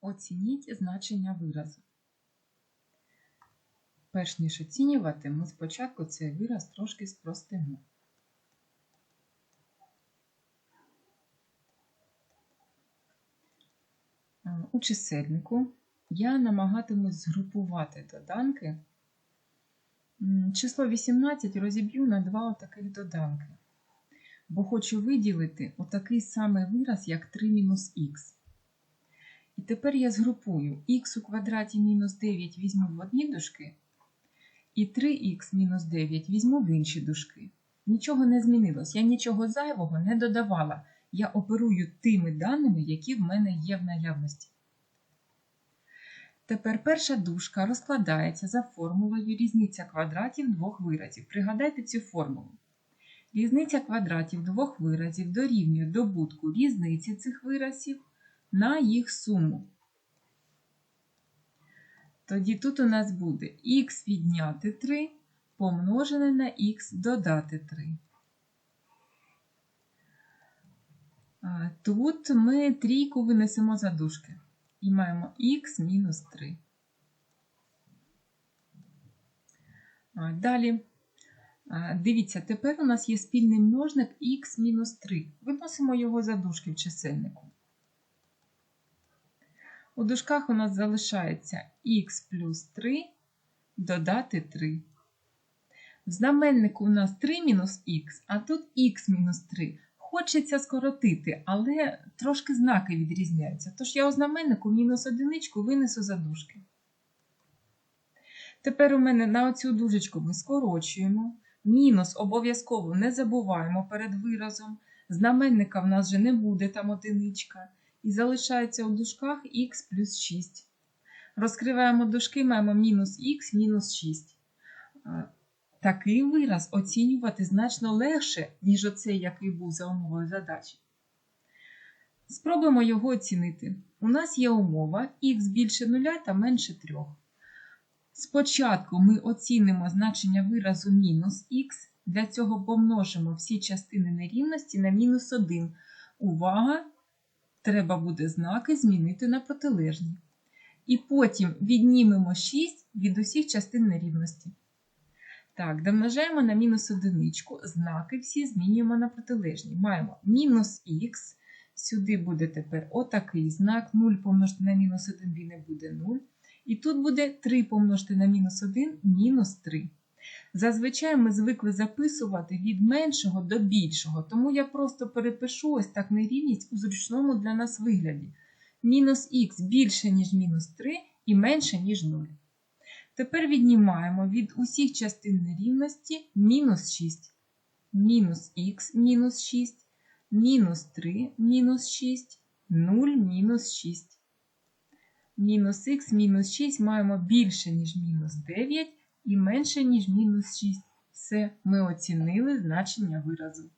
Оцініть значення виразу. Перш ніж оцінювати, ми спочатку цей вираз трошки спростимо. Е, У чисельнику я намагатимусь згрупувати доданки. Число 18 розіб'ю на два отаких доданки, бо хочу виділити отакий самий вираз, як 3 мінус х. Тепер я згрупую х у квадраті мінус 9 візьму в одні дужки, і 3х мінус 9 візьму в інші дужки. Нічого не змінилось, я нічого зайвого не додавала. Я оперую тими даними, які в мене є в наявності. Тепер перша дужка розкладається за формулою різниця квадратів двох виразів. Пригадайте цю формулу. Різниця квадратів двох виразів дорівнює добутку різниці цих виразів на їх суму. Тоді тут у нас буде х відняти 3 помножене на х додати 3. Тут ми трійку винесемо за дужки і маємо х мінус 3. Далі, дивіться, тепер у нас є спільний множник х мінус 3. Виносимо його за дужки в чисельнику. У дужках у нас залишається х плюс 3 додати 3. В знаменнику у нас 3 мінус х, а тут х мінус 3. Хочеться скоротити, але трошки знаки відрізняються. Тож я у знаменнику мінус одиничку винесу за дужки. Тепер у мене на оцю дужечку ми скорочуємо. Мінус обов'язково не забуваємо перед виразом. Знаменника в нас вже не буде там одиничка. І залишається у дужках х плюс 6. Розкриваємо дужки, маємо мінус х мінус 6. Такий вираз оцінювати значно легше, ніж оцей, який був за умовою задачі. Спробуємо його оцінити. У нас є умова х більше 0 та менше 3. Спочатку ми оцінимо значення виразу мінус х. Для цього помножимо всі частини нерівності на мінус 1. Увага! Треба буде знаки змінити на протилежні. І потім віднімемо 6 від усіх частин нерівності. Так, домножаємо на мінус одиничку, знаки всі змінюємо на протилежні. Маємо мінус х, сюди буде тепер отакий знак, 0 помножити на мінус 1 він не буде 0. І тут буде 3 помножити на мінус 1 мінус 3. Зазвичай ми звикли записувати від меншого до більшого, тому я просто перепишу ось так нерівність у зручному для нас вигляді. Мінус х більше, ніж мінус 3 і менше, ніж 0. Тепер віднімаємо від усіх частин нерівності мінус 6, мінус х мінус 6, мінус 3 мінус 6, 0 мінус 6. Мінус х мінус 6 маємо більше, ніж мінус 9 і менше, ніж мінус 6. Все, ми оцінили значення виразу.